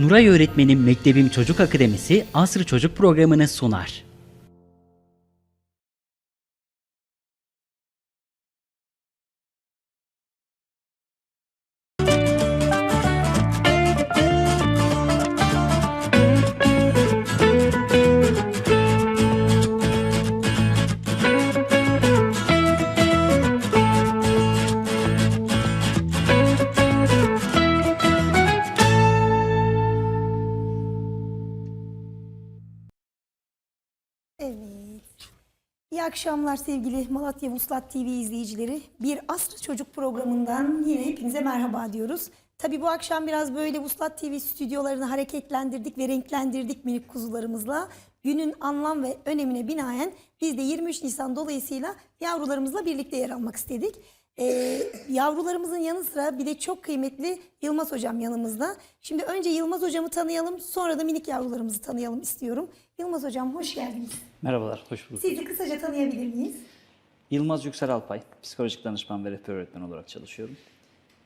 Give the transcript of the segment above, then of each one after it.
Nuray Öğretmen'in Mektebim Çocuk Akademisi Asr Çocuk programını sunar. Akşamlar sevgili Malatya Vuslat TV izleyicileri. Bir Asrı Çocuk programından yine hepinize merhaba diyoruz. Tabi bu akşam biraz böyle Vuslat TV stüdyolarını hareketlendirdik ve renklendirdik minik kuzularımızla. Günün anlam ve önemine binaen biz de 23 Nisan dolayısıyla yavrularımızla birlikte yer almak istedik. Ee, yavrularımızın yanı sıra bir de çok kıymetli Yılmaz Hocam yanımızda. Şimdi önce Yılmaz Hocam'ı tanıyalım sonra da minik yavrularımızı tanıyalım istiyorum. Yılmaz Hocam hoş geldiniz. Merhabalar, hoş bulduk. Sizi kısaca tanıyabilir miyiz? Yılmaz Yüksel Alpay, psikolojik danışman ve rehber öğretmen olarak çalışıyorum.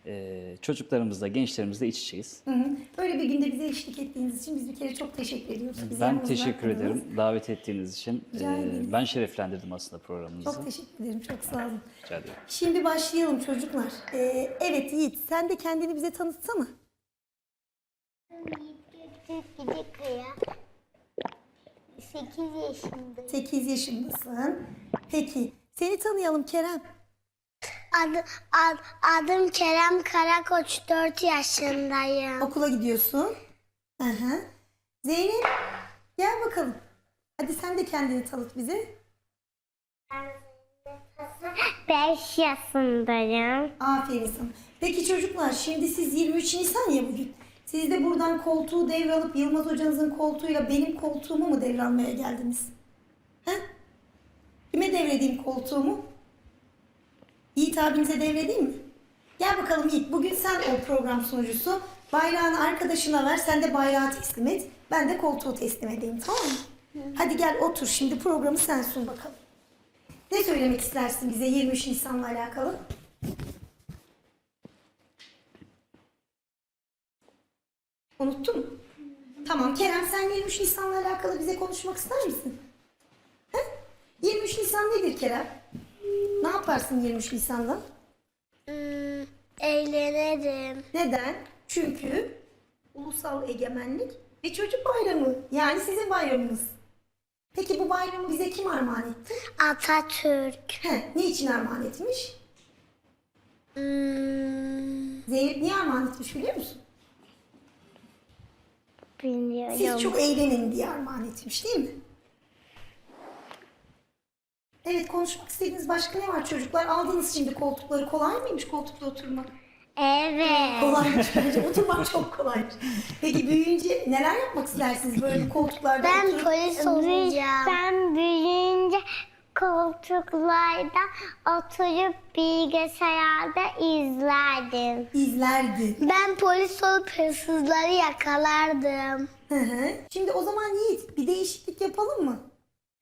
Ee, çocuklarımızla, gençlerimizle iç içeyiz. Hı hı. Böyle bir günde bize eşlik ettiğiniz için biz bir kere çok teşekkür ediyoruz. Bizi ben teşekkür ederim davet ettiğiniz için. Rica ederim. ben şereflendirdim aslında programınızı. Çok teşekkür ederim. Çok sağ olun. Rica ederim. Şimdi başlayalım çocuklar. Ee, evet Yiğit sen de kendini bize tanıtsana. Gidip ya. 8 yaşındayım. 8 yaşındasın. Peki seni tanıyalım Kerem. Adı, ad, adım Kerem Karakoç 4 yaşındayım. Okula gidiyorsun. Hı hı. Zeynep gel bakalım. Hadi sen de kendini tanıt bize. 5 yaşındayım. Aferin sana. Peki çocuklar şimdi siz 23 Nisan ya bugün. Siz de buradan koltuğu devralıp Yılmaz hocanızın koltuğuyla benim koltuğumu mu devralmaya geldiniz? He? Kime devredeyim koltuğumu? Yiğit abinize devredeyim mi? Gel bakalım Yiğit. Bugün sen o program sunucusu. Bayrağını arkadaşına ver. Sen de bayrağı teslim et. Ben de koltuğu teslim edeyim tamam mı? Hadi gel otur şimdi programı sen sun bakalım. Ne söylemek istersin bize 23 Nisan'la alakalı? Unuttun mu? Tamam Kerem sen 23 Nisan'la alakalı bize konuşmak ister misin? He? 23 Nisan nedir Kerem? Ne yaparsın 23 Nisan'da? Hmm, eğlenirim. Neden? Çünkü ulusal egemenlik ve çocuk bayramı. Yani sizin bayramınız. Peki bu bayramı bize kim armağan etti? Atatürk. He, niçin armağan etmiş? Hmm, Zeynep niye armağan etmiş biliyor musun? bilmiyorum. Siz çok eğlenin diye armağan etmiş değil mi? Evet konuşmak istediğiniz başka ne var çocuklar? Aldınız şimdi koltukları. Kolay mıymış koltukta oturmak? Evet. Kolaymış bence. Oturmak çok kolaymış. Peki büyüyünce neler yapmak istersiniz böyle koltuklarda Ben oturup? polis olacağım. Ben büyüyünce koltuklarda oturup bilgisayarda izlerdim. izlerdi. Ben polis olup hırsızları yakalardım. Hı hı. Şimdi o zaman Yiğit bir değişiklik yapalım mı?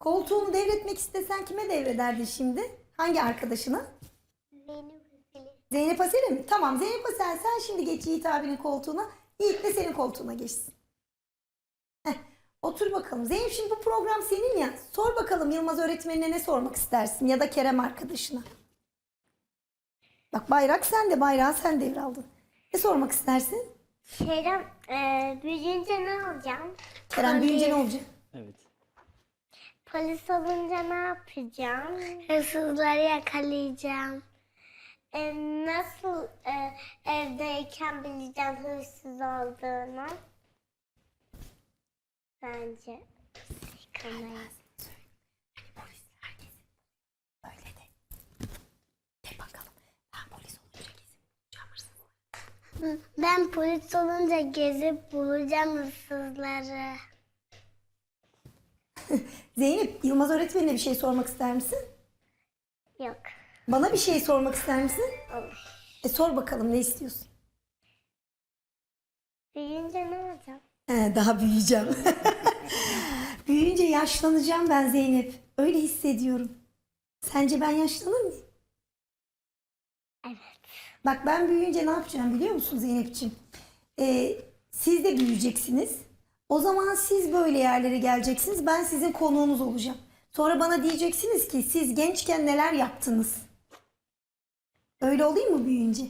Koltuğunu devretmek istesen kime devrederdin şimdi? Hangi arkadaşına? Benim Zeynep Asel'e mi? Tamam Zeynep Asel sen şimdi geç Yiğit abinin koltuğuna. Yiğit de senin koltuğuna geçsin. Heh, otur bakalım. Zeynep şimdi bu program senin ya. Sor bakalım Yılmaz öğretmenine ne sormak istersin ya da Kerem arkadaşına. Bak bayrak sende, bayrağı sen devraldın. Ne sormak istersin? Kerem, e, büyüyünce ne olacağım? Kerem büyüyünce ne olacak? Evet. Polis olunca ne yapacağım? Hırsızları yakalayacağım. E, nasıl e, evdeyken bileceğim hırsız olduğunu? Bence yıkamayı. Ben polis olunca gezip bulacağım hırsızları. Zeynep, Yılmaz öğretmenine bir şey sormak ister misin? Yok. Bana bir şey sormak ister misin? Olur. E sor bakalım ne istiyorsun? Büyüyünce ne olacağım? He, daha büyüyeceğim. Büyüyünce yaşlanacağım ben Zeynep. Öyle hissediyorum. Sence ben yaşlanır mıyım? Evet. Bak ben büyüyünce ne yapacağım biliyor musun Zeynep'ciğim? Ee, Siz de büyüyeceksiniz. O zaman siz böyle yerlere geleceksiniz. Ben sizin konuğunuz olacağım. Sonra bana diyeceksiniz ki siz gençken neler yaptınız? Öyle olayım mı büyüyünce?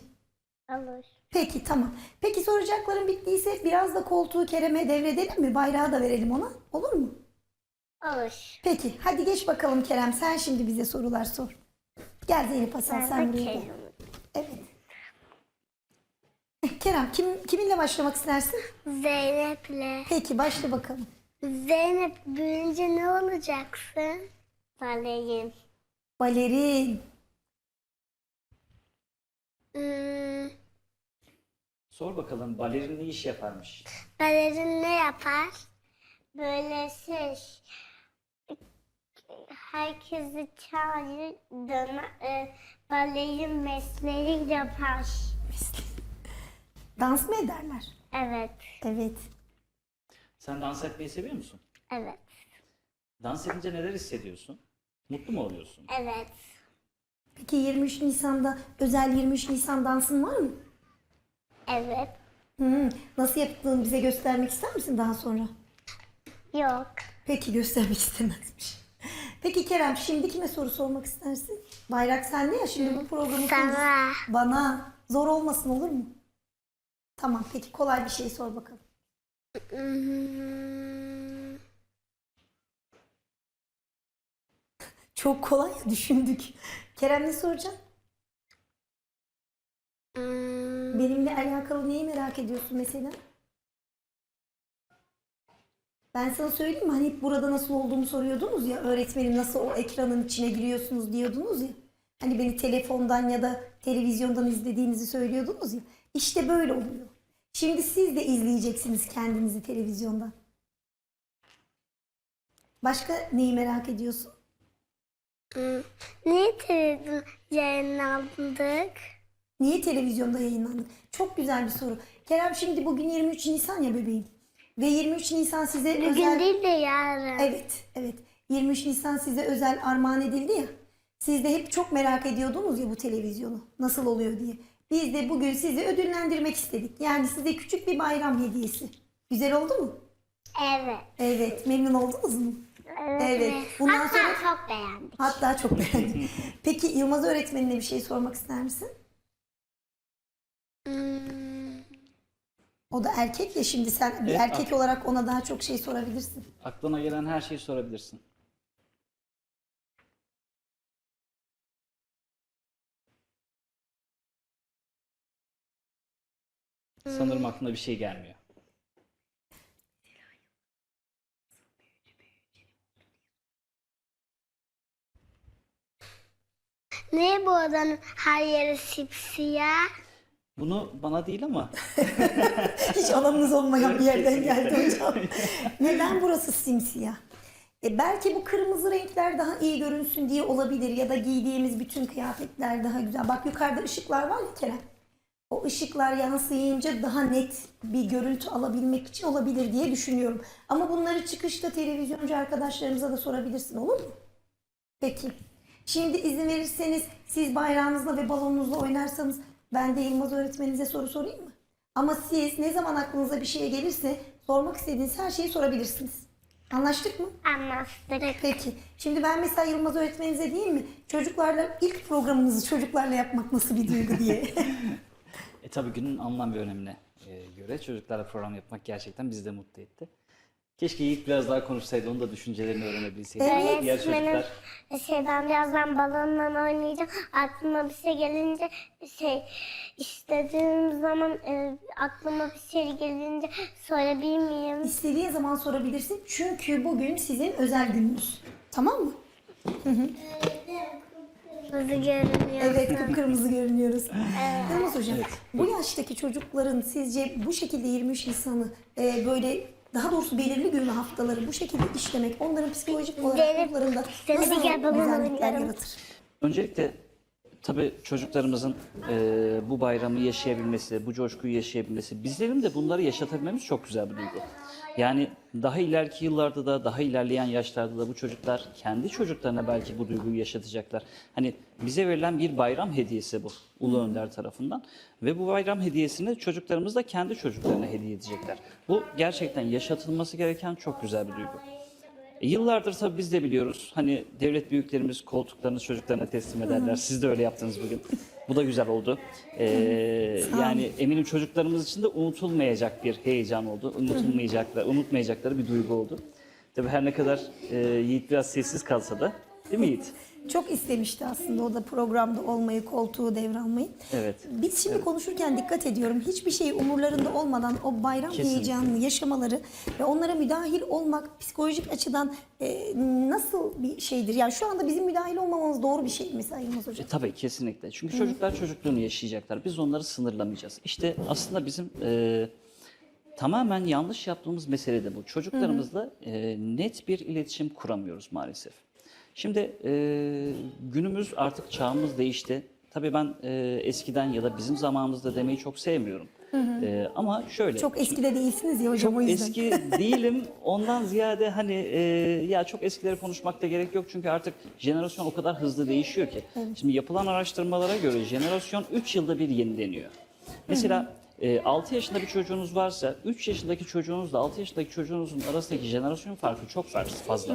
Olur. Peki tamam. Peki soracaklarım bittiyse biraz da koltuğu Kerem'e devredelim mi? Bayrağı da verelim ona. Olur mu? Olur. Peki hadi geç bakalım Kerem. Sen şimdi bize sorular sor. Gel Zeynep Hasan sen buraya gel. Evet. Kerem kim, kiminle başlamak istersin? Zeynep'le. Peki başla bakalım. Zeynep büyüyünce ne olacaksın? Balerin. Balerin. Hmm, Sor bakalım balerin ne iş yaparmış? balerin ne yapar? Böyle şey herkesi çağırır döner, e, balerin mesleği yapar. Dans mı ederler? Evet, Evet. Sen dans etmeyi seviyor musun? evet, Dans edince neler hissediyorsun? Mutlu mu oluyorsun? evet. Peki 23 Nisan'da özel 23 Nisan dansın var mı? Evet. Hı, nasıl yaptığını bize göstermek ister misin daha sonra? Yok. Peki göstermek istemezmiş. Peki Kerem şimdi kime soru sormak istersin? Bayrak sende ya şimdi bu programı Sana. Bana zor olmasın olur mu? Tamam peki kolay bir şey sor bakalım. Çok kolay ya düşündük. Kerem ne soracak? Benimle alakalı neyi merak ediyorsun mesela? Ben sana söyleyeyim mi? Hani hep burada nasıl olduğumu soruyordunuz ya. Öğretmenim nasıl o ekranın içine giriyorsunuz diyordunuz ya. Hani beni telefondan ya da televizyondan izlediğinizi söylüyordunuz ya. İşte böyle oluyor. Şimdi siz de izleyeceksiniz kendinizi televizyondan. Başka neyi merak ediyorsun? hmm. Niye televizyon yayınlandık? Niye televizyonda yayınlandı? Çok güzel bir soru. Kerem şimdi bugün 23 Nisan ya bebeğim. Ve 23 Nisan size Bugün özel... değil de yarın. Evet, evet. 23 Nisan size özel armağan edildi ya. Siz de hep çok merak ediyordunuz ya bu televizyonu. Nasıl oluyor diye. Biz de bugün sizi ödüllendirmek istedik. Yani size küçük bir bayram hediyesi. Güzel oldu mu? Evet. Evet. Memnun oldunuz mu? Evet. Evet. Bundan Hatta sonra çok beğendik. hatta çok beğendim. Peki Yılmaz öğretmenine bir şey sormak ister misin? Hmm, O da erkek ya şimdi sen bir Evet, erkek olarak ona daha çok şey sorabilirsin. Aklına gelen her şeyi sorabilirsin. Sanırım aklına bir şey gelmiyor. Niye bu odanın her yeri sipsiyah? Bunu bana değil ama Hiç alanınız olmayan bir yerden geldi hocam. Neden burası simsiyah? E belki bu kırmızı renkler daha iyi görünsün diye olabilir ya da giydiğimiz bütün kıyafetler daha güzel. Bak yukarıda ışıklar var ya Kerem. O ışıklar yansıyınca daha net bir görüntü alabilmek için olabilir diye düşünüyorum. Ama bunları çıkışta televizyoncu arkadaşlarımıza da sorabilirsin olur mu? Peki. Şimdi izin verirseniz siz bayrağınızla ve balonunuzla oynarsanız ben de Yılmaz öğretmeninize soru sorayım mı? Ama siz ne zaman aklınıza bir şey gelirse sormak istediğiniz her şeyi sorabilirsiniz. Anlaştık mı? Anlaştık. Peki. Şimdi ben mesela Yılmaz öğretmeninize diyeyim mi? Çocuklarla ilk programınızı çocuklarla yapmak nasıl bir duygu diye. e tabii günün anlam ve önemine e, göre çocuklarla program yapmak gerçekten bizi de mutlu etti. Keşke Yiğit biraz daha konuşsaydı, onun da düşüncelerini öğrenebilseydik. Evet. Diğer çocuklar şey ben birazdan balonla oynayacağım. Aklıma bir şey gelince şey istediğim zaman e, aklıma bir şey gelince sorabilir miyim? İstediğin zaman sorabilirsin. Çünkü bugün sizin özel gününüz. Tamam mı? Kırmızı görünüyor. Evet, kıpkırmızı görünüyoruz. Yılmaz Hocam, bu yaştaki çocukların sizce bu şekilde 23 Nisan'ı e, böyle daha doğrusu belirli gün ve haftaları bu şekilde işlemek onların psikolojik olarak ruhlarında nasıl güzellikler yaratır? Öncelikle tabii çocuklarımızın e, bu bayramı yaşayabilmesi, bu coşkuyu yaşayabilmesi, bizlerin de bunları yaşatabilmemiz çok güzel bir duygu. Yani daha ileriki yıllarda da, daha ilerleyen yaşlarda da bu çocuklar kendi çocuklarına belki bu duyguyu yaşatacaklar. Hani bize verilen bir bayram hediyesi bu Ulu Önder tarafından ve bu bayram hediyesini çocuklarımız da kendi çocuklarına hediye edecekler. Bu gerçekten yaşatılması gereken çok güzel bir duygu. E, Yıllardır tabii biz de biliyoruz. Hani devlet büyüklerimiz koltuklarını çocuklarına teslim ederler. Siz de öyle yaptınız bugün. Bu da güzel oldu. Ee, yani eminim çocuklarımız için de unutulmayacak bir heyecan oldu. Unutulmayacaklar, unutmayacakları bir duygu oldu. Tabii her ne kadar e, Yiğit biraz sessiz kalsa da, değil mi Yiğit? Çok istemişti aslında o da programda olmayı, koltuğu devralmayı. Evet. Biz şimdi konuşurken dikkat ediyorum. Hiçbir şey umurlarında olmadan o bayram Kesinlikle. heyecanını yaşamaları ve onlara müdahil olmak psikolojik açıdan e, nasıl bir şeydir? Yani şu anda bizim müdahil olmamamız doğru bir şey mi Sayın Yılmaz Hocam? E, tabii kesinlikle. Çünkü çocuklar çocukluğunu yaşayacaklar. Biz onları sınırlamayacağız. İşte aslında bizim e, tamamen yanlış yaptığımız mesele de bu. Çocuklarımızla e, net bir iletişim kuramıyoruz maalesef. Şimdi e, günümüz artık çağımız değişti. Tabii ben e, eskiden ya da bizim zamanımızda demeyi çok sevmiyorum. E, ama şöyle. Çok eskide değilsiniz ya hocam Çok o yüzden. eski değilim. Ondan ziyade hani e, ya çok eskileri konuşmakta gerek yok. Çünkü artık jenerasyon o kadar hızlı değişiyor ki. Şimdi yapılan araştırmalara göre jenerasyon 3 yılda bir yenileniyor. Mesela e, 6 yaşında bir çocuğunuz varsa 3 yaşındaki çocuğunuzla 6 yaşındaki çocuğunuzun arasındaki jenerasyon farkı çok fazla.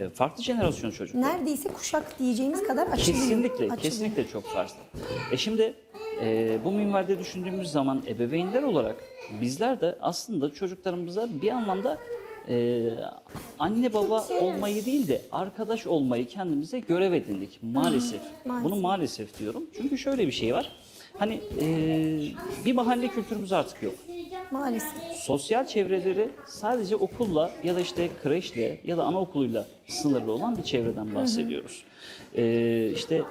E, farklı jenerasyon çocuklar. Neredeyse kuşak diyeceğimiz kadar açılıyor. Kesinlikle, Açılıyor. kesinlikle çok farklı. E şimdi e, bu minvalde düşündüğümüz zaman ebeveynler olarak bizler de aslında çocuklarımıza bir anlamda e, anne baba olmayı değil de arkadaş olmayı kendimize görev edindik maalesef. maalesef. Bunu maalesef diyorum. Çünkü şöyle bir şey var. Hani e, bir mahalle kültürümüz artık yok. Maalesef. Sosyal çevreleri sadece okulla ya da işte kreşle ya da anaokuluyla sınırlı olan bir çevreden bahsediyoruz. Ee, işte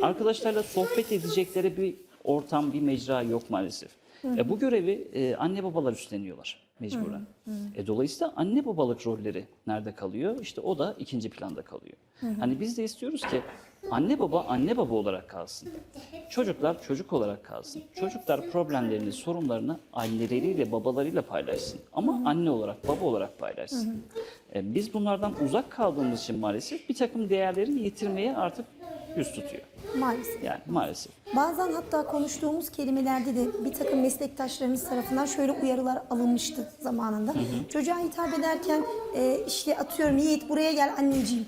arkadaşlarla sohbet edecekleri bir ortam, bir mecra yok maalesef. E, bu görevi e, anne babalar üstleniyorlar mecburen. E, dolayısıyla anne babalık rolleri nerede kalıyor? İşte o da ikinci planda kalıyor. Hani biz de istiyoruz ki anne baba anne baba olarak kalsın. Çocuklar çocuk olarak kalsın. Çocuklar problemlerini, sorunlarını anneleriyle, babalarıyla paylaşsın. Ama anne olarak, baba olarak paylaşsın. E, biz bunlardan uzak kaldığımız için maalesef bir takım değerleri yitirmeye artık yüz tutuyor. Maalesef. Yani maalesef. Bazen hatta konuştuğumuz kelimelerde de bir takım meslektaşlarımız tarafından şöyle uyarılar alınmıştı zamanında. Çocuğa hitap ederken e, işte atıyorum Yiğit buraya gel anneciğim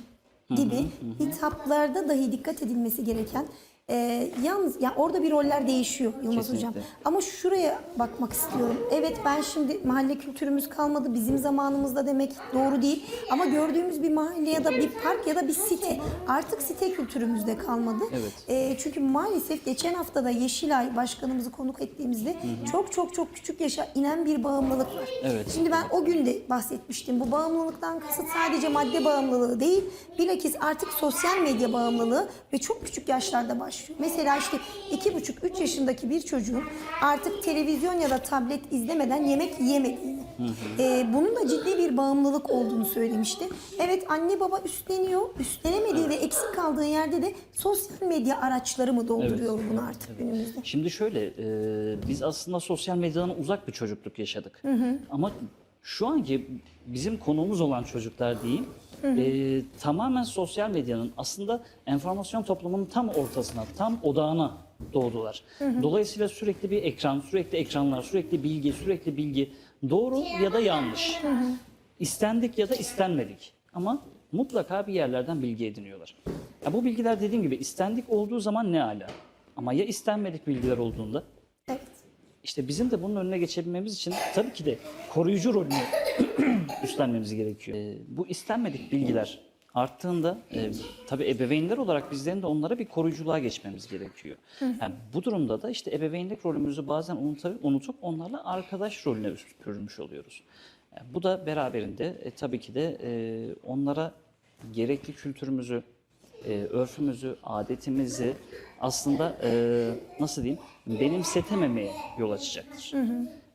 gibi hitaplarda dahi dikkat edilmesi gereken e, yalnız ya orada bir roller değişiyor Yılmaz Hocam. Kesinlikle. Ama şuraya bakmak istiyorum. Evet ben şimdi mahalle kültürümüz kalmadı bizim zamanımızda demek doğru değil. Ama gördüğümüz bir mahalle ya da bir park ya da bir site artık site kültürümüzde kalmadı. Evet. E, çünkü maalesef geçen hafta da Yeşilay Başkanımızı konuk ettiğimizde çok çok çok küçük yaşa inen bir bağımlılık var. Evet. Şimdi ben o gün de bahsetmiştim. Bu bağımlılıktan kasıt sadece madde bağımlılığı değil, bilakis artık sosyal medya bağımlılığı ve çok küçük yaşlarda başlıyor. Mesela işte iki buçuk, üç yaşındaki bir çocuğun artık televizyon ya da tablet izlemeden yemek yiyemediğini, e, bunun da ciddi bir bağımlılık olduğunu söylemişti. Evet anne baba üstleniyor, üstlenemediği ve eksik kaldığı yerde de sosyal medya araçları mı dolduruyor bunu artık günümüzde? Şimdi şöyle, e, biz aslında sosyal medyadan uzak bir çocukluk yaşadık. Ama şu anki bizim konuğumuz olan çocuklar diyeyim, e, tamamen sosyal medyanın aslında enformasyon toplumunun tam ortasına, tam odağına doğdular. Dolayısıyla sürekli bir ekran, sürekli ekranlar, sürekli bilgi, sürekli bilgi. Doğru ya da yanlış. İstendik ya da istenmedik. Ama mutlaka bir yerlerden bilgi ediniyorlar. Ya bu bilgiler dediğim gibi istendik olduğu zaman ne ala. Ama ya istenmedik bilgiler olduğunda. İşte bizim de bunun önüne geçebilmemiz için tabii ki de koruyucu rolünü üstlenmemiz gerekiyor. Ee, bu istenmedik bilgiler arttığında e, tabii ebeveynler olarak bizlerin de onlara bir koruyuculuğa geçmemiz gerekiyor. Yani bu durumda da işte ebeveynlik rolümüzü bazen unutup, unutup onlarla arkadaş rolüne bürünmüş oluyoruz. Yani bu da beraberinde e, tabii ki de e, onlara gerekli kültürümüzü, e, örfümüzü, adetimizi aslında e, nasıl diyeyim benimsetememeye yol açacaktır.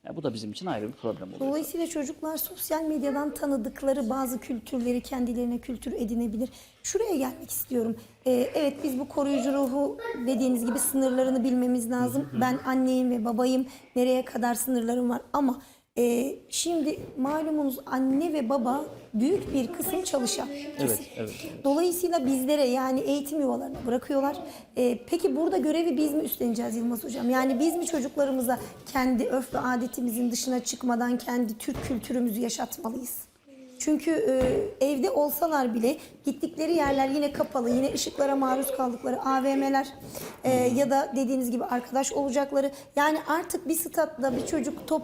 Yani bu da bizim için ayrı bir problem oluyor. Dolayısıyla çocuklar sosyal medyadan tanıdıkları bazı kültürleri kendilerine kültür edinebilir. Şuraya gelmek istiyorum. Ee, evet biz bu koruyucu ruhu dediğiniz gibi sınırlarını bilmemiz lazım. Ben anneyim ve babayım. Nereye kadar sınırlarım var ama e, şimdi malumunuz anne ve baba büyük bir kısım çalışan. Evet, evet, evet. Dolayısıyla bizlere yani eğitim yuvalarına bırakıyorlar. Ee, peki burada görevi biz mi üstleneceğiz Yılmaz Hocam? Yani biz mi çocuklarımıza kendi örf ve adetimizin dışına çıkmadan kendi Türk kültürümüzü yaşatmalıyız? Çünkü e, evde olsalar bile gittikleri yerler yine kapalı, yine ışıklara maruz kaldıkları AVM'ler e, ya da dediğiniz gibi arkadaş olacakları. Yani artık bir statta bir çocuk top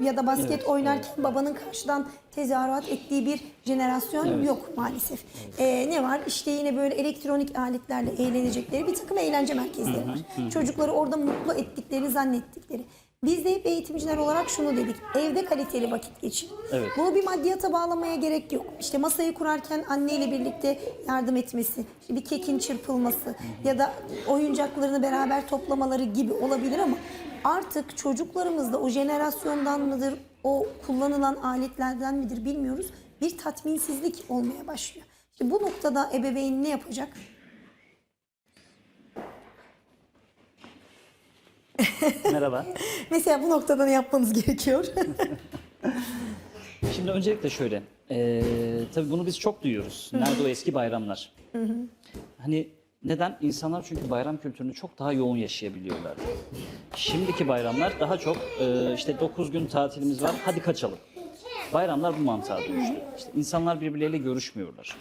ya da basket oynarken babanın karşıdan tezahürat ettiği bir jenerasyon yok maalesef. E, ne var? İşte yine böyle elektronik aletlerle eğlenecekleri bir takım eğlence merkezleri var. Çocukları orada mutlu ettiklerini zannettikleri. Biz de hep eğitimciler olarak şunu dedik. Evde kaliteli vakit geçin. Evet. Bunu bir maddiyata bağlamaya gerek yok. İşte masayı kurarken anneyle birlikte yardım etmesi, işte bir kekin çırpılması ya da oyuncaklarını beraber toplamaları gibi olabilir ama artık çocuklarımızda o jenerasyondan mıdır, o kullanılan aletlerden midir bilmiyoruz. Bir tatminsizlik olmaya başlıyor. İşte bu noktada ebeveyn ne yapacak? Merhaba. Mesela bu noktada ne yapmanız gerekiyor? Şimdi öncelikle şöyle, eee tabii bunu biz çok duyuyoruz. Nerede o eski bayramlar? Hani neden? İnsanlar çünkü bayram kültürünü çok daha yoğun yaşayabiliyorlar. Şimdiki bayramlar daha çok eee, işte 9 gün tatilimiz var, hadi kaçalım. Bayramlar bu mantığa dönüştü. İşte insanlar birbirleriyle görüşmüyorlar,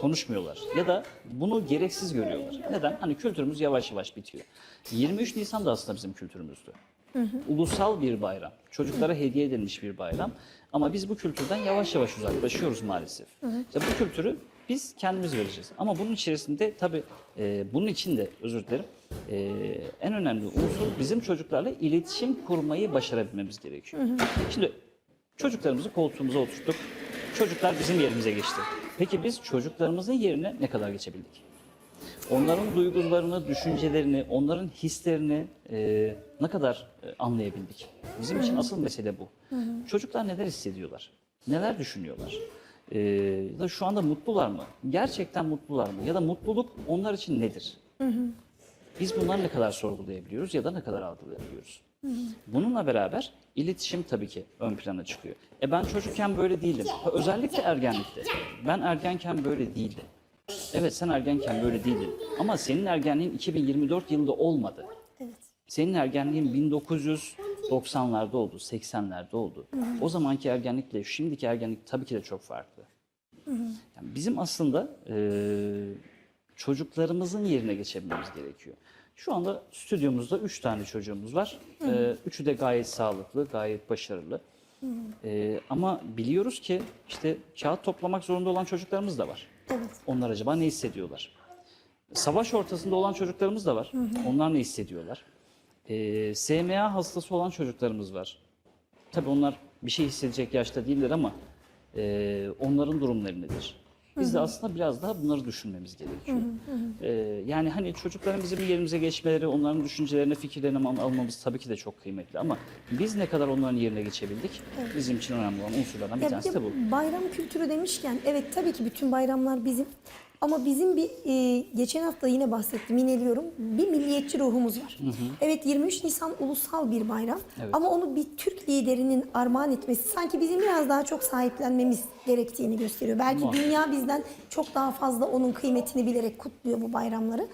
konuşmuyorlar ya da bunu gereksiz görüyorlar. Neden? Hani kültürümüz yavaş yavaş bitiyor. 23 Nisan da aslında bizim kültürümüzdü. Ulusal bir bayram. Çocuklara hediye edilmiş bir bayram. Ama biz bu kültürden yavaş yavaş uzaklaşıyoruz maalesef. İşte bu kültürü biz kendimiz vereceğiz. Ama bunun içerisinde tabii e, bunun için de özür dilerim. e, en önemli unsur bizim çocuklarla iletişim kurmayı başarabilmemiz gerekiyor. Şimdi çocuklarımızı koltuğumuza oturttuk. Çocuklar bizim yerimize geçti. Peki biz çocuklarımızın yerine ne kadar geçebildik? Onların duygularını, düşüncelerini, onların hislerini e, ne kadar e, anlayabildik? Bizim için asıl mesele bu. Çocuklar neler hissediyorlar? Neler düşünüyorlar? E, ya da şu anda mutlular mı? Gerçekten mutlular mı? Ya da mutluluk onlar için nedir? Biz bunları ne kadar sorgulayabiliyoruz ya da ne kadar algılayabiliyoruz? Bununla beraber iletişim tabii ki ön plana çıkıyor. E ben çocukken böyle değildim. Özellikle ergenlikte. Ben ergenken böyle değildim. Evet sen ergenken böyle değildin. Ama senin ergenliğin 2024 yılında olmadı. evet. Senin ergenliğin 1990'larda oldu, 80'lerde oldu. O zamanki ergenlikle şimdiki ergenlik tabii ki de çok farklı. Yani bizim aslında eee, çocuklarımızın yerine geçebilmemiz gerekiyor. Şu anda stüdyomuzda üç tane çocuğumuz var. Eee, üçü de gayet sağlıklı, gayet başarılı. Eee, ama biliyoruz ki işte kağıt toplamak zorunda olan çocuklarımız da var. Evet. Onlar acaba ne hissediyorlar? Savaş ortasında olan çocuklarımız da var. Onlar ne hissediyorlar? Ee, SMA hastası olan çocuklarımız var. Tabii onlar bir şey hissedecek yaşta değiller ama e, onların durumları nedir? Biz de aslında biraz daha bunları düşünmemiz gerekiyor. Ee, yani hani çocukların bizim yerimize geçmeleri, onların düşüncelerini, fikirlerini al- almamız tabii ki de çok kıymetli ama biz ne kadar onların yerine geçebildik? Bizim için önemli olan unsurlardan bir Ya tanesi de bu. Bayram kültürü demişken evet tabii ki bütün bayramlar bizim ama bizim bir e, geçen hafta yine bahsettim yineliyorum bir milliyetçi ruhumuz var. Evet 23 Nisan ulusal bir bayram Evet. ama onu bir Türk liderinin armağan etmesi sanki bizim biraz daha çok sahiplenmemiz gerektiğini gösteriyor. Belki Muhakkak. dünya bizden çok daha fazla onun kıymetini bilerek kutluyor bu bayramları.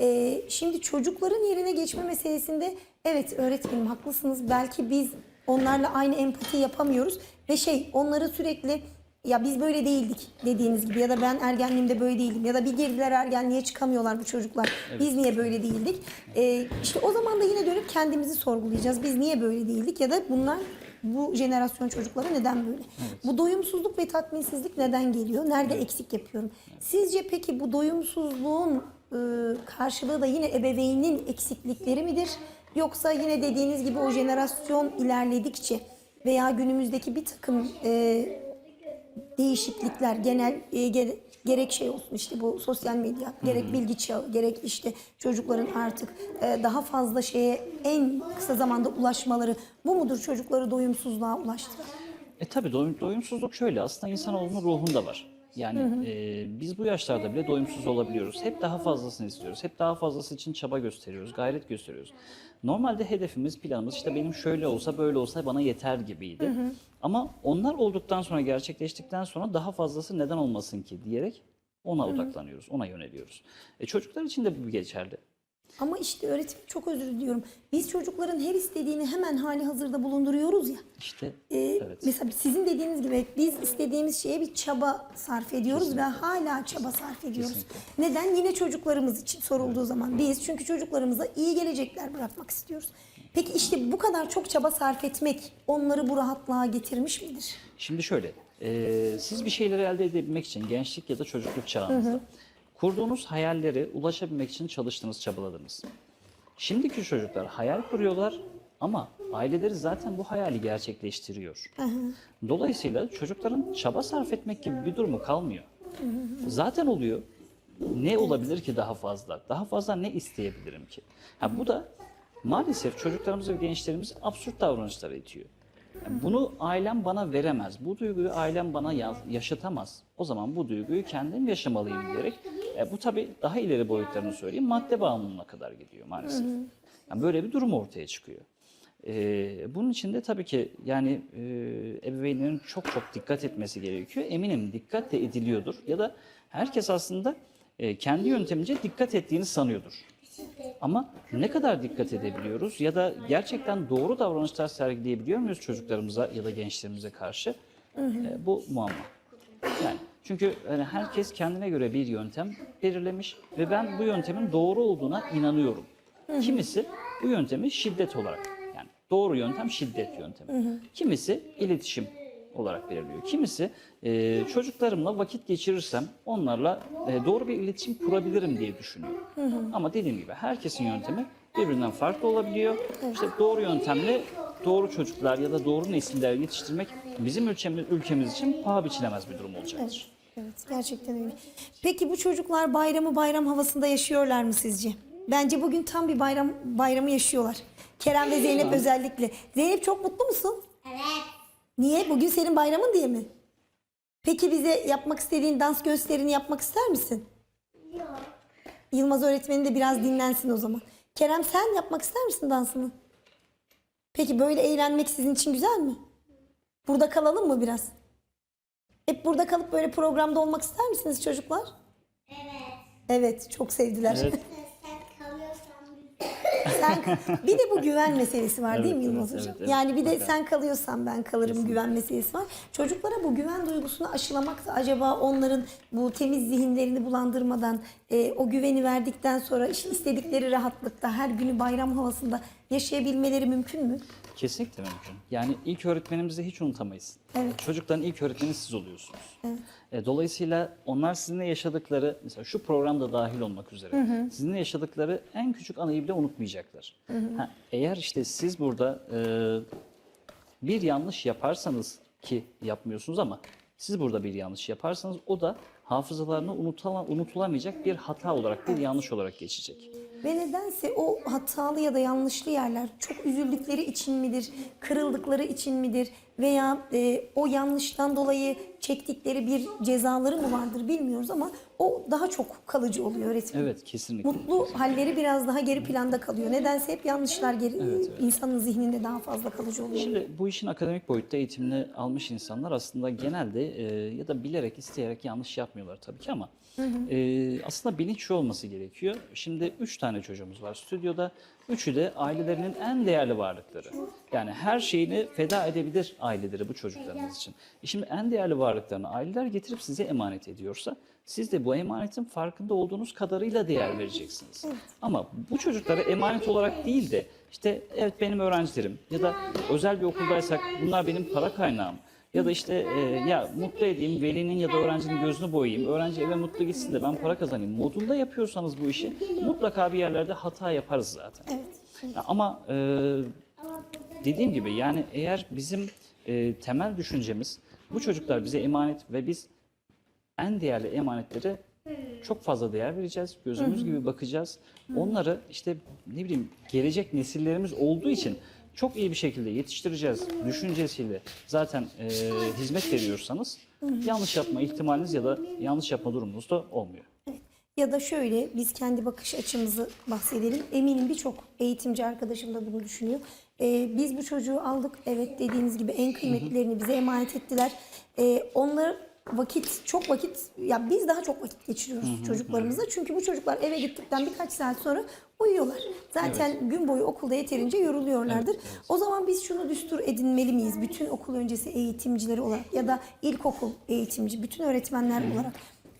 E, şimdi çocukların yerine geçme meselesinde evet öğretmenim haklısınız belki biz onlarla aynı empati yapamıyoruz ve şey onları sürekli ya biz böyle değildik dediğiniz gibi ya da ben ergenliğimde böyle değildim ya da bir girdiler ergenliğe çıkamıyorlar bu çocuklar. Biz niye böyle değildik? Ee, işte o zaman da yine dönüp kendimizi sorgulayacağız. Biz niye böyle değildik ya da bunlar bu jenerasyon çocuklara neden böyle? Bu doyumsuzluk ve tatminsizlik neden geliyor? Nerede eksik yapıyorum? Sizce peki bu doyumsuzluğun e, karşılığı da yine ebeveynin eksiklikleri midir? Yoksa yine dediğiniz gibi o jenerasyon ilerledikçe veya günümüzdeki bir takım e, değişiklikler genel e, gere- gerek şey olsun işte bu sosyal medya, gerek bilgi çağı, gerek işte çocukların artık e, daha fazla şeye en kısa zamanda ulaşmaları bu mudur çocukları doyumsuzluğa ulaştıran? E tabii doyum, doyumsuzluk şöyle aslında insanoğlunun ruhunda var. Yani e, biz bu yaşlarda bile doyumsuz olabiliyoruz. Hep daha fazlasını istiyoruz. Hep daha fazlası için çaba gösteriyoruz, gayret gösteriyoruz. Normalde hedefimiz, planımız işte benim şöyle olsa böyle olsa bana yeter gibiydi. Ama onlar olduktan sonra, gerçekleştikten sonra daha fazlası neden olmasın ki diyerek ona odaklanıyoruz, ona yöneliyoruz. E, çocuklar için de bu geçerli. Ama işte öğretmenim çok özür diliyorum. Biz çocukların her istediğini hemen hali hazırda bulunduruyoruz ya. İşte Ee, evet. Mesela sizin dediğiniz gibi biz istediğimiz şeye bir çaba sarf ediyoruz ve hala çaba sarf ediyoruz. Kesinlikle. Neden? Yine çocuklarımız için sorulduğu zaman biz çünkü çocuklarımıza iyi gelecekler bırakmak istiyoruz. Peki işte bu kadar çok çaba sarf etmek onları bu rahatlığa getirmiş midir? Şimdi şöyle, e, siz bir şeyleri elde edebilmek için gençlik ya da çocukluk çağınızda kurduğunuz hayalleri ulaşabilmek için çalıştınız, çabaladınız. Şimdiki çocuklar hayal kuruyorlar ama aileleri zaten bu hayali gerçekleştiriyor. Dolayısıyla çocukların çaba sarf etmek gibi bir durumu kalmıyor. Zaten oluyor. Ne olabilir ki daha fazla? Daha fazla ne isteyebilirim ki? Ha, bu da maalesef çocuklarımız ve gençlerimiz absürt davranışlara itiyor. Bunu ailem bana veremez. Bu duyguyu ailem bana ya- yaşatamaz. O zaman bu duyguyu kendim yaşamalıyım diyerek e, bu tabii daha ileri boyutlarını söyleyeyim madde bağımlılığına kadar gidiyor maalesef. Yani böyle bir durum ortaya çıkıyor. E, bunun için de tabii ki yani e, ebeveynlerin çok çok dikkat etmesi gerekiyor. Eminim dikkat de ediliyordur ya da herkes aslında e, kendi yöntemince dikkat ettiğini sanıyordur. Ama ne kadar dikkat edebiliyoruz ya da gerçekten doğru davranışlar sergileyebiliyor muyuz çocuklarımıza ya da gençlerimize karşı? E, bu muamma. Yani çünkü hani herkes kendine göre bir yöntem belirlemiş ve ben bu yöntemin doğru olduğuna inanıyorum. Kimisi bu yöntemi şiddet olarak yani doğru yöntem şiddet yöntemi. Kimisi iletişim olarak belirliyor. Kimisi e, çocuklarımla vakit geçirirsem onlarla e, doğru bir iletişim kurabilirim diye düşünüyor. Ama dediğim gibi herkesin yöntemi birbirinden farklı olabiliyor. İşte doğru yöntemle doğru çocuklar ya da doğru nesiller yetiştirmek bizim ülkemiz, ülkemiz için paha biçilemez bir durum olacaktır. Evet gerçekten öyle. Peki bu çocuklar bayramı bayram havasında yaşıyorlar mı sizce? Bence bugün tam bir bayram bayramı yaşıyorlar. Kerem ve Zeynep özellikle. Zeynep çok mutlu musun? Evet. Niye? Bugün senin bayramın diye mi? Peki bize yapmak istediğin dans gösterini yapmak ister misin? Yok. Yılmaz öğretmenin de biraz dinlensin o zaman. Kerem sen yapmak ister misin dansını? Peki böyle eğlenmek sizin için güzel mi? Burada kalalım mı biraz? Hep burada kalıp böyle programda olmak ister misiniz çocuklar? Evet. Evet, çok sevdiler. Evet. Sen bir de bu güven meselesi var değil mi Evet, Yılmaz evet, hocam? evet, evet. Yani bir de Mutlaka. sen kalıyorsan ben kalırım güven meselesi var. Çocuklara bu güven duygusunu aşılamak da acaba onların bu temiz zihinlerini bulandırmadan e, o güveni verdikten sonra işte istedikleri rahatlıkta her günü bayram havasında yaşayabilmeleri mümkün mü? Kesinlikle mümkün. Yani ilk öğretmenimizi hiç unutamayız. Evet. Çocukların ilk öğretmeni siz oluyorsunuz. E, Dolayısıyla onlar sizinle yaşadıkları, mesela şu programda dahil olmak üzere, sizinle yaşadıkları en küçük anıyı bile unutmayacaklar. Ha, eğer işte siz burada e, bir yanlış yaparsanız ki yapmıyorsunuz ama siz burada bir yanlış yaparsanız o da hafızalarına unutula- unutulamayacak bir hata olarak, bir yanlış olarak geçecek. Ve nedense o hatalı ya da yanlışlı yerler çok üzüldükleri için midir, kırıldıkları için midir veya e, o yanlıştan dolayı çektikleri bir cezaları mı vardır bilmiyoruz ama o daha çok kalıcı oluyor öğretmen. Evet, kesinlikle. Mutlu halleri biraz daha geri planda kalıyor. Nedense hep yanlışlar geri, insanın zihninde daha fazla kalıcı oluyor. Şimdi bu işin akademik boyutta eğitimini almış insanlar aslında genelde e, ya da bilerek isteyerek yanlış yapmıyorlar tabii ki ama e, aslında bilinç şu olması gerekiyor. Şimdi üç tane çocuğumuz var stüdyoda. Üçü de ailelerinin en değerli varlıkları. Yani her şeyini feda edebilir aileleri bu çocuklarınız için. E şimdi en değerli varlıklarını aileler getirip size emanet ediyorsa siz de bu emanetin farkında olduğunuz kadarıyla değer vereceksiniz. Ama bu çocuklara emanet olarak değil de işte evet benim öğrencilerim ya da özel bir okuldaysak bunlar benim para kaynağım. Ya da işte e, ya mutlu edeyim, velinin ya da öğrencinin gözünü boyayayım, öğrenci eve mutlu gitsin de ben para kazanayım. Modunda yapıyorsanız bu işi mutlaka bir yerlerde hata yaparız zaten. Ya Ama e, dediğim gibi yani eğer bizim e, temel düşüncemiz Bu çocuklar bize emanet ve biz en değerli emanetlere çok fazla değer vereceğiz. Gözümüz gibi bakacağız. Onları işte ne bileyim gelecek nesillerimiz olduğu için çok iyi bir şekilde yetiştireceğiz düşüncesiyle zaten e, hizmet veriyorsanız yanlış yapma ihtimaliniz ya da yanlış yapma durumunuz da olmuyor. Ya da şöyle biz kendi bakış açımızı bahsedelim. Eminim birçok eğitimci arkadaşım da bunu düşünüyor. Ee, biz bu çocuğu aldık. Evet dediğiniz gibi en kıymetlilerini bize emanet ettiler. Ee, onları vakit, çok vakit, ya biz daha çok vakit geçiriyoruz çocuklarımızla. Çünkü bu çocuklar eve gittikten birkaç saat sonra uyuyorlar. Zaten gün boyu okulda yeterince yoruluyorlardır. O zaman biz şunu düstur edinmeli miyiz? Bütün okul öncesi eğitimcileri olarak ya da ilkokul eğitimci, bütün öğretmenler olarak.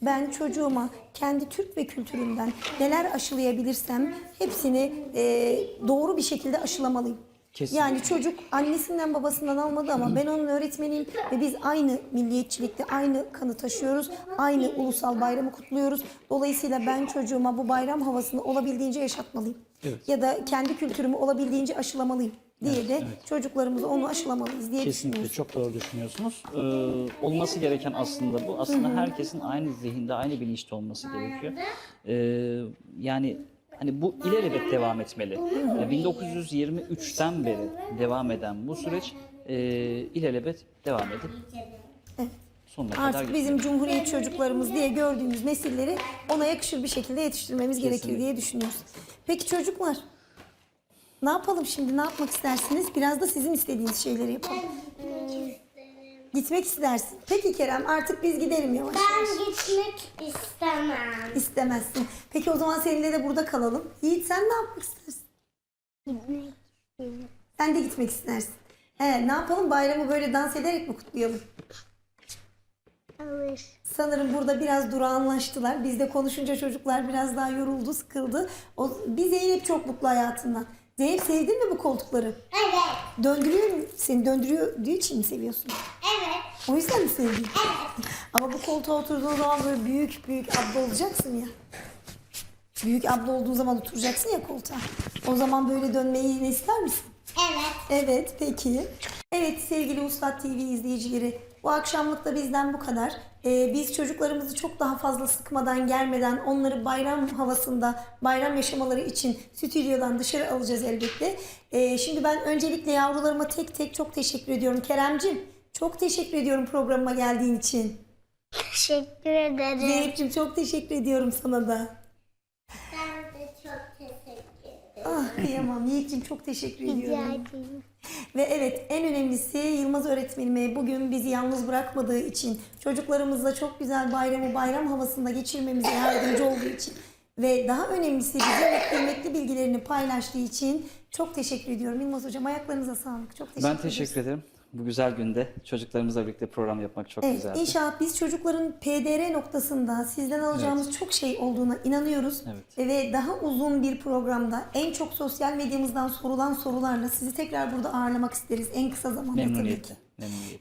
Ben çocuğuma kendi Türk ve kültüründen neler aşılayabilirsem hepsini e, doğru bir şekilde aşılamalıyım. Kesinlikle. Yani çocuk annesinden babasından almadı ama ben onun öğretmeniyim ve biz aynı milliyetçilikte aynı kanı taşıyoruz. Aynı ulusal bayramı kutluyoruz. Dolayısıyla ben çocuğuma bu bayram havasını olabildiğince yaşatmalıyım. Ya da kendi kültürümü olabildiğince aşılamalıyım diye de çocuklarımıza onu aşılamalıyız diye Kesinlikle çok doğru düşünüyorsunuz. Ee, olması gereken aslında bu. Aslında herkesin aynı zihinde, aynı bilinçte olması gerekiyor. Ee, yani hani bu ilelebet devam etmeli. Ee, 1923'ten beri devam eden bu süreç e, ilelebet devam edip sonuna kadar Artık gitmeli. bizim cumhuriyet çocuklarımız diye gördüğümüz nesilleri ona yakışır bir şekilde yetiştirmemiz gerekir Kesinlikle. diye düşünüyoruz. Peki çocuklar ne yapalım şimdi ne yapmak istersiniz? Biraz da sizin istediğiniz şeyleri yapalım. Gitmek istersin. Peki Kerem artık biz gidelim yavaş yavaş. Ben gitmek istemem. İstemezsin. Peki o zaman seninle de burada kalalım. Yiğit sen ne yapmak istersin? Gitmek istemem. Sen de gitmek istersin. He, ne yapalım bayramı böyle dans ederek mi kutlayalım? Alır. Sanırım burada biraz durağanlaştılar. Biz de konuşunca çocuklar biraz daha yoruldu, sıkıldı. O, bir Zeynep çok mutlu hayatından. Zeynep sevdin mi bu koltukları? Evet. Döndürüyor mu? Seni döndürüyor diye için mi seviyorsun? Evet. O yüzden mi sevdin? Ama bu koltuğa oturduğun zaman böyle büyük büyük abla olacaksın ya. Büyük abla olduğun zaman oturacaksın ya koltuğa. O zaman böyle dönmeyi yine ister misin? Evet. Evet peki. Evet sevgili Uslat TV izleyicileri bu akşamlık da bizden bu kadar. Ee, biz çocuklarımızı çok daha fazla sıkmadan gelmeden onları bayram havasında bayram yaşamaları için stüdyodan dışarı alacağız elbette. Ee, şimdi ben öncelikle yavrularıma tek tek çok teşekkür ediyorum. Keremcim çok teşekkür ediyorum programıma geldiğin için. Teşekkür ederim. Zeynep'ciğim çok teşekkür ediyorum sana da. Ben de çok teşekkür ederim. Ah kıyamam. Yiğit'ciğim çok teşekkür Rica ediyorum. ederim. Ve evet en önemlisi Yılmaz öğretmenime bugün bizi yalnız bırakmadığı için çocuklarımızla çok güzel bayramı bayram havasında geçirmemize yardımcı olduğu için ve daha önemlisi bizimle kıymetli bilgilerini paylaştığı için çok teşekkür ediyorum. Yılmaz Hocam ayaklarınıza sağlık. Çok teşekkür Ben ederiz. teşekkür ederim. Bu güzel günde çocuklarımızla birlikte program yapmak çok Evet, güzeldi. inşallah biz çocukların PDR noktasında sizden alacağımız çok şey olduğuna inanıyoruz. Evet. Ve daha uzun bir programda en çok sosyal medyamızdan sorulan sorularla sizi tekrar burada ağırlamak isteriz en kısa zamanda tabii ki.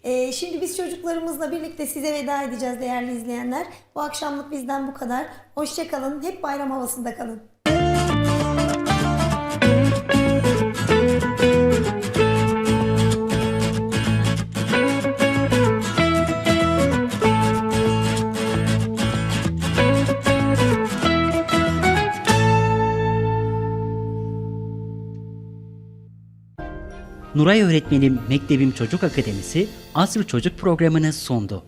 Ee, şimdi biz çocuklarımızla birlikte size veda edeceğiz değerli izleyenler. Bu akşamlık bizden bu kadar. Hoşçakalın. Hep bayram havasında kalın. Nuray Öğretmenim Mektebim Çocuk Akademisi Asr Çocuk programını sundu.